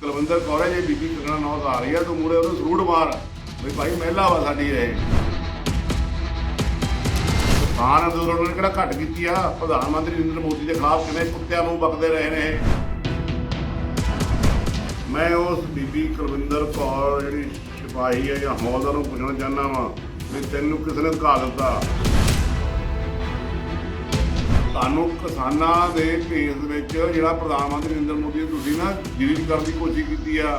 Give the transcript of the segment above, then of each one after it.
ਕੁਲਵਿੰਦਰ ਕੌਰ ਹੈ, ਜੇ ਬੀਬੀ ਕੰਗਣਾ ਨੌਜ਼ ਆ ਰਹੀ ਹੈ, ਤੂੰ ਮੂਰੇ ਉਹਨੂੰ ਸਰੂੜ ਮਾਰ। ਵੀ ਭਾਈ ਮਹਿਲਾ ਵਾ ਸਾਡੀ ਇਹ। ਕਿਸਾਨ ਅੰਦੋਲਨ ਨੇ ਕਿਹੜਾ ਘੱਟ ਕੀਤੀ ਆ? ਪ੍ਰਧਾਨ ਮੰਤਰੀ ਨਰਿੰਦਰ ਮੋਦੀ ਦੇ ਖਿਲਾਫ ਕਿਵੇਂ ਕੁੱਤਿਆਂ ਨੂੰ ਬਕਦੇ ਰਹੇ ਨੇ ਮੈਂ ਉਸ ਬੀਬੀ ਕੁਲਵਿੰਦਰ ਕੌਰ, ਜਿਹੜੀ ਸਿਪਾਹੀ ਹੈ ਜਾਂ ਹੌਲਦਾਰ ਨੂੰ ਪੁੱਛਣਾ ਚਾਹੁੰਦਾ ਵਾਂ, ਵੀ ਤੈਨੂੰ ਕਿਸ ਨੇ ਧਕਾ ਦਿੱਤਾ? ਤੁਹਾਨੂੰ ਕਿਸਾਨਾਂ ਦੇ ਭੇਸ ਵਿੱਚ ਜਿਹੜਾ ਪ੍ਰਧਾਨ ਮੰਤਰੀ ਨਰਿੰਦਰ ਮੋਦੀ ਨੇ ਤੁਸੀਂ ਨਾ ਡਿਲੀਟ ਕਰਨ ਦੀ ਕੋਸ਼ਿਸ਼ ਕੀਤੀ ਆ,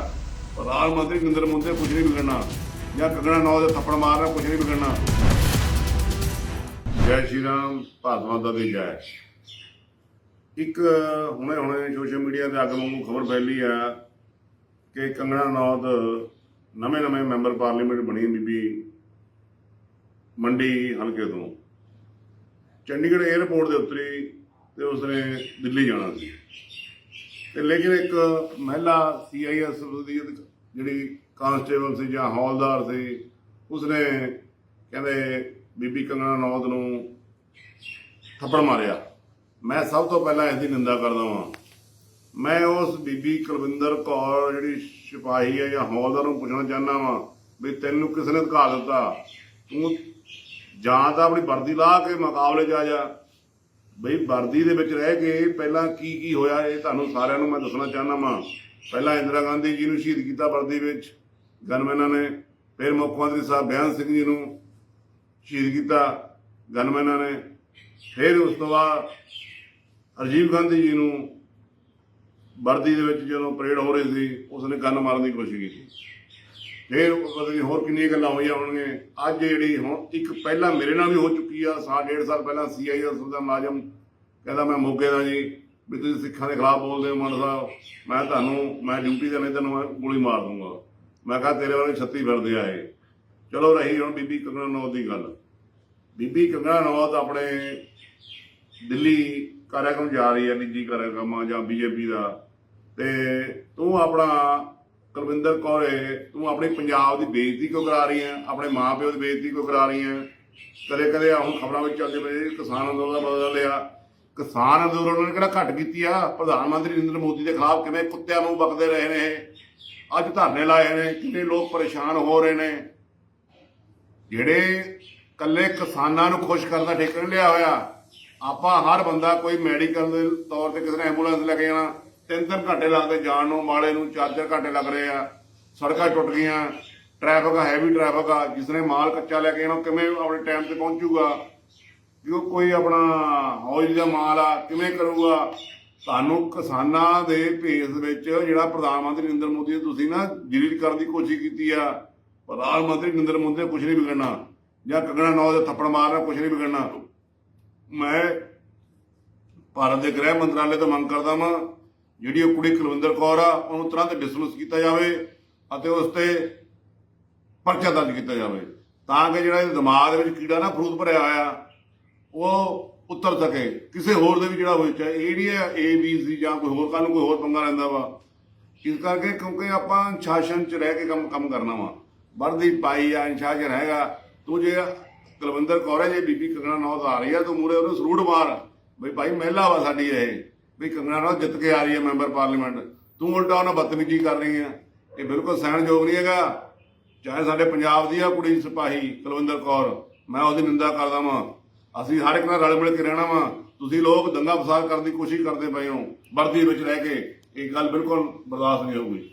ਪ੍ਰਧਾਨ ਮੰਤਰੀ ਨਰਿੰਦਰ ਮੋਦੀ ਨੇ ਕੁਝ ਨਹੀਂ ਵਿਗੜਨਾ, ਜਾਂ ਕੰਗਣਾ ਨੌ ਦੇ ਥੱਪੜ ਮਾਰਨਾ ਕੁਝ ਨਹੀਂ ਵਿਗੜਨਾ। ਜੈ ਸ਼੍ਰੀ ਰਾਮ, ਭਾਰਤ ਮਾਤਾ ਦੀ ਜੈ। ਇੱਕ ਹੁਣੇ ਹੁਣੇ ਸੋਸ਼ਲ ਮੀਡੀਆ ਤੇ ਅੱਗ ਵਾਂਗੂ ਖਬਰ ਫੈਲੀ ਆ ਕਿ ਕੰਗਣਾ ਨੌਦ ਨਵੇਂ ਨਵੇਂ ਮੈਂਬਰ ਪਾਰਲੀਮੈਂਟ ਬਣੀ ਬੀਬੀ ਮੰਡੀ ਹਲਕੇ ਤੋਂ। ਚੰਡੀਗੜ੍ਹ 에ਅਰਪੋਰਟ ਦੇ ਉਤਰੀ ਤੇ ਉਸਨੇ ਦਿੱਲੀ ਜਾਣਾ ਸੀ। ਤੇ ਲੇਕਿਨ ਇੱਕ ਮਹਿਲਾ ਸੀਆਈਐਸ ਦੀ ਜਿਹੜੀ ਕਾਂਸਟੇਬਲ ਸੀ ਜਾਂ ਹੌਲਦਾਰ ਸੀ, ਉਸਨੇ ਕਹਿੰਦੇ ਬੀਬੀ ਕੰਗਣਾ ਨੌਦ ਨੂੰ ਥੱਪੜ ਮਾਰਿਆ। ਮੈਂ ਸਭ ਤੋਂ ਪਹਿਲਾਂ ਇਸ ਦੀ ਨਿੰਦਾ ਕਰਦਾ ਹਾਂ ਮੈਂ ਉਸ ਬੀਬੀ ਕੁਲਵਿੰਦਰ ਕੌਰ ਜਿਹੜੀ ਸਿਪਾਹੀ ਹੈ ਜਾਂ ਹੌਲਦਾਰ ਨੂੰ ਪੁੱਛਣਾ ਚਾਹੁੰਦਾ ਵਾਂ ਵੀ ਤੈਨੂੰ ਕਿਸ ਨੇ ਧਕਾ ਦਿੱਤਾ? ਤੂੰ ਜਾਂ ਤਾਂ ਆਪਣੀ ਵਰਦੀ ਲਾ ਕੇ ਮੁਕਾਬਲੇ 'ਚ ਆ ਜਾ। ਬਈ ਵਰਦੀ ਦੇ ਵਿੱਚ ਰਹਿ ਕੇ ਪਹਿਲਾਂ ਕੀ ਕੀ ਹੋਇਆ, ਇਹ ਤੁਹਾਨੂੰ ਸਾਰਿਆਂ ਨੂੰ ਮੈਂ ਦੱਸਣਾ ਚਾਹੁੰਦਾ ਵਾਂ। ਪਹਿਲਾਂ ਇੰਦਰਾ ਗਾਂਧੀ ਜੀ ਨੂੰ ਸ਼ਹੀਦ ਕੀਤਾ ਵਰਦੀ ਵਿੱਚ, ਗਨਮੈਨਾਂ ਨੇ। ਫਿਰ ਮੁੱਖ ਮੰਤਰੀ ਸਾਹਿਬ ਬਿਆਨ ਸਿੰਘ ਜੀ ਨੂੰ ਸ਼ਹੀਦ ਕੀਤਾ ਗਨਮੈਨਾਂ ਨੇ। ਫਿਰ ਉਸ ਤੋਂ ਬਾਅਦ ਰਾਜੀਵ ਗਾਂਧੀ ਜੀ ਨੂੰ ਵਰਦੀ ਦੇ ਵਿੱਚ ਜਦੋਂ ਪਰੇਡ ਹੋ ਰਹੀ ਸੀ, ਉਸਨੇ ਗਨ ਮਾਰਨ ਦੀ ਕੋਸ਼ਿਸ਼ ਕੀਤੀ। ਫਿਰ ਪਤਾ ਨਹੀਂ ਹੋਰ ਕਿੰਨੀਆਂ ਗੱਲਾਂ ਹੋਈਆਂ ਹੋਣਗੀਆਂ। ਅੱਜ ਜਿਹੜੀ ਹੁਣ ਇੱਕ ਪਹਿਲਾਂ ਮੇਰੇ ਨਾਲ ਵੀ ਹੋ ਚੁੱਕੀ ਆ, ਸਾਲ, ਡੇਢ ਸਾਲ ਪਹਿਲਾਂ ਸੀਆਈਐਸ ਦਾ ਮੁਲਾਜ਼ਮ ਕਹਿੰਦਾ ਮੈਂ ਮੋਗੇ ਦਾ ਜੀ, ਵੀ ਤੁਸੀਂ ਸਿੱਖਾਂ ਦੇ ਖਿਲਾਫ ਬੋਲਦੇ ਹੋ ਮਨ ਸਾਹਿਬ। ਮੈਂ ਤੁਹਾਨੂੰ, ਮੈਂ ਡਿਊਟੀ ਤੇ ਨਹੀਂ ਤੈਨੂੰ ਮੈਂ ਗੋਲੀ ਮਾਰ ਦੂੰਗਾ। ਮੈਂ ਕਿਹਾ ਤੇਰੇ ਵਾਲੇ 36 ਫਿਰਦੇ ਆਏ ਚਲੋ ਰਹੀ ਹੁਣ ਬੀਬੀ ਕੰਗਣਾ ਨੌਤ ਦੀ ਗੱਲ। ਬੀਬੀ ਕੰਗਣਾ ਨੌਤ ਆਪਣੇ ਦਿੱਲੀ ਕਾਰਿਆਕਰਮ ਜਾ ਰਹੀ ਹੈ ਨਿੱਜੀ ਕਾਰਿਆਕਰਮਾਂ ਜਾਂ ਬੀਜੇਪੀ ਦਾ। ਤੇ ਤੂੰ ਆਪਣਾ ਕੁਲਵਿੰਦਰ ਕੌਰ ਏ, ਤੂੰ ਆਪਣੇ ਪੰਜਾਬ ਦੀ ਬੇਇੱਜ਼ਤੀ ਕਿਉਂ ਕਰਾ ਰਹੀ ਹੈ? ਆਪਣੇ ਮਾਪਿਓ ਦੀ ਬੇਇੱਜ਼ਤੀ ਕਿਉਂ ਕਰਾ ਰਹੀ ਹੈ? ਕਦੇ ਕਦੇ ਹੁਣ ਖਬਰਾਂ ਵਿੱਚ ਚੱਲਦੇ ਪਏ ਕਿਸਾਨ ਅੰਦੋਲਨ ਦਾ ਬਦਲ ਲਿਆ। ਕਿਸਾਨ ਅੰਦੋਲਨ ਨੇ ਕਿਹੜਾ ਘੱਟ ਕੀਤੀ ਆ? ਪ੍ਰਧਾਨ ਮੰਤਰੀ ਨਰਿੰਦਰ ਮੋਦੀ ਦੇ ਖਿਲਾਫ ਕਿਵੇਂ ਕੁੱਤਿਆਂ ਨੂੰ ਬਕਦੇ ਰਹੇ ਨੇ ਇਹ। ਅੱਜ ਧਰਨੇ ਲਾਏ ਨੇ ਕਿੰਨੇ ਲੋਕ ਪਰੇਸ਼ਾਨ ਹੋ ਰਹੇ ਨੇ? ਜਿਹੜੇ ਕੱਲੇ ਕਿਸਾਨਾਂ ਨੂੰ ਖੁਸ਼ ਕਰਨ ਦਾ ਠੇਕਾ ਨਹੀਂ ਲਿਆ ਹੋਇਆ ਆਪਾਂ ਹਰ ਬੰਦਾ ਕੋਈ ਮੈਡੀਕਲ ਦੇ ਤੌਰ ਤੇ ਕਿਸੇ ਨੇ ਐਂਬੂਲੈਂਸ ਲੈ ਕੇ ਜਾਣਾ ਤਿੰਨ ਤਿੰਨ ਘੰਟੇ ਲੱਗਦੇ ਜਾਣ ਨੂੰ ਮਾਲੇ ਨੂੰ ਚਾਰ ਚਾਰ ਘੰਟੇ ਲੱਗ ਰਹੇ ਆ, ਸੜਕਾਂ ਟੁੱਟ ਗਈਆਂ ਟ੍ਰੈਫਿਕ ਹੈਵੀ ਟ੍ਰੈਫਿਕ ਆ, ਜਿਸ ਨੇ ਮਾਲ ਕੱਚਾ ਲੈ ਕੇ ਜਾਣਾ ਕਿਵੇਂ ਆਪਣੇ ਟਾਈਮ ਤੇ ਪਹੁੰਚੂਗਾ? ਕਿ ਕੋਈ ਆਪਣਾ ਹੌਜ ਦਾ ਮਾਲ ਆ, ਕਿਵੇਂ ਕਰੂਗਾ? ਤੁਹਾਨੂੰ ਕਿਸਾਨਾਂ ਦੇ ਭੇਸ ਵਿੱਚ ਜਿਹੜਾ ਪ੍ਰਧਾਨ ਮੰਤਰੀ ਨਰਿੰਦਰ ਮੋਦੀ ਨੇ ਤੁਸੀਂ ਨਾ ਡਿਲੀਟ ਕਰਨ ਦੀ ਕੋਸ਼ਿਸ਼ ਕੀਤੀ ਆ, ਪ੍ਰਧਾਨ ਮੰਤਰੀ ਨਰਿੰਦਰ ਮੋਦੀ ਨੇ ਕੁਝ ਨਹੀਂ ਵਿਗੜਨਾ, ਜਾਂ ਕੰਗਣਾ ਨੌ ਦੇ ਥੱਪੜ ਮਾਰਨਾ ਕੁਝ ਨਹੀਂ ਵਿਗੜਨਾ। ਮੈਂ ਭਾਰਤ ਦੇ ਗ੍ਰਹਿ ਮੰਤਰਾਲੇ ਤੋਂ ਮੰਗ ਕਰਦਾ ਵਾਂ ਜਿਹੜੀ ਉਹ ਕੁੜੀ ਕੁਲਵਿੰਦਰ ਕੌਰ ਆ, ਉਹਨੂੰ ਤੁਰੰਤ ਡਿਸਮਿਸ ਕੀਤਾ ਜਾਵੇ ਅਤੇ ਉਸ ਤੇ ਪਰਚਾ ਦਰਜ ਕੀਤਾ ਜਾਵੇ। ਤਾਂ ਕਿ ਜਿਹੜਾ ਇਹਦੇ ਦਿਮਾਗ ਦੇ ਵਿੱਚ ਕੀੜਾ ਨਾ ਫਰੂਦ ਭਰਿਆ ਹੋਇਆ, ਉਹ ਉਤਰ ਸਕੇ। ਕਿਸੇ ਹੋਰ ਦੇ ਵੀ ਜਿਹੜਾ ਹੋਏ ਚਾਹੇ ਇਹ ਨਹੀਂ ਏ ਬੀ ਸੀ ਜਾਂ ਕੋਈ ਹੋਰ ਕੱਲ ਨੂੰ ਕੋਈ ਹੋਰ ਪੰਗਾ ਲੈਂਦਾ ਵਾ। ਇਸ ਕਰਕੇ ਕਿਉਂਕਿ ਆਪਾਂ ਸ਼ਾਸਨ ਚ ਰਹਿ ਕੇ ਕੰਮ ਕੰਮ ਕਰਨਾ ਵਾ। ਵਰਦੀ ਪਾਈ ਆ ਸ਼ਾਸਨ ਹੈਗਾ ਤੂੰ ਜੇ ਕੁਲਵਿੰਦਰ ਕੌਰ ਹੈ ਜੇ ਬੀਬੀ ਕਗਣਾ ਨੌਜ਼ ਆ ਰਹੀ ਆ, ਤੂੰ ਮੂਰੇ ਉਹਨੂੰ ਸਰੂੜ ਮਾਰ। ਬਈ ਭਾਈ, ਮਹਿਲਾ ਵਾ ਸਾਡੀ ਇਹ। ਵੀ ਕੰਗਣਾ ਨੌਜ਼ ਜਿੱਤ ਕੇ ਆ ਰਹੀ ਹੈ ਮੈਂਬਰ ਪਾਰਲੀਮੈਂਟ। ਤੂੰ ਉਲਟਾ ਉਹਨਾਂ ਬਦਤਮੀਜ਼ੀ ਕਰ ਰਹੀ ਹੈ। ਇਹ ਬਿਲਕੁਲ ਸਹਿਣਯੋਗ ਨਹੀਂ ਹੈਗਾ। ਚਾਹੇ ਸਾਡੇ ਪੰਜਾਬ ਦੀ ਆ ਕੁੜੀ ਸਿਪਾਹੀ ਕੁਲਵਿੰਦਰ ਕੌਰ, ਮੈਂ ਉਹਦੀ ਨਿੰਦਾ ਕਰਦਾ ਵਾਂ। ਅਸੀਂ ਹਰ ਇੱਕ ਨਾਲ ਰਲ ਮਿਲ ਕੇ ਰਹਿਣਾ ਵਾਂ। ਤੁਸੀਂ ਲੋਕ ਦੰਗਾ ਫਸਾਦ ਕਰਨ ਦੀ ਕੋਸ਼ਿਸ਼ ਕਰਦੇ ਪਏ ਹੋ, ਵਰਦੀ ਵਿੱਚ ਰਹਿ ਕੇ। ਇਹ ਗੱਲ ਬਿਲਕੁਲ ਬਰਦਾਸ਼ਤ ਨਹੀਂ ਹੋਊਗੀ।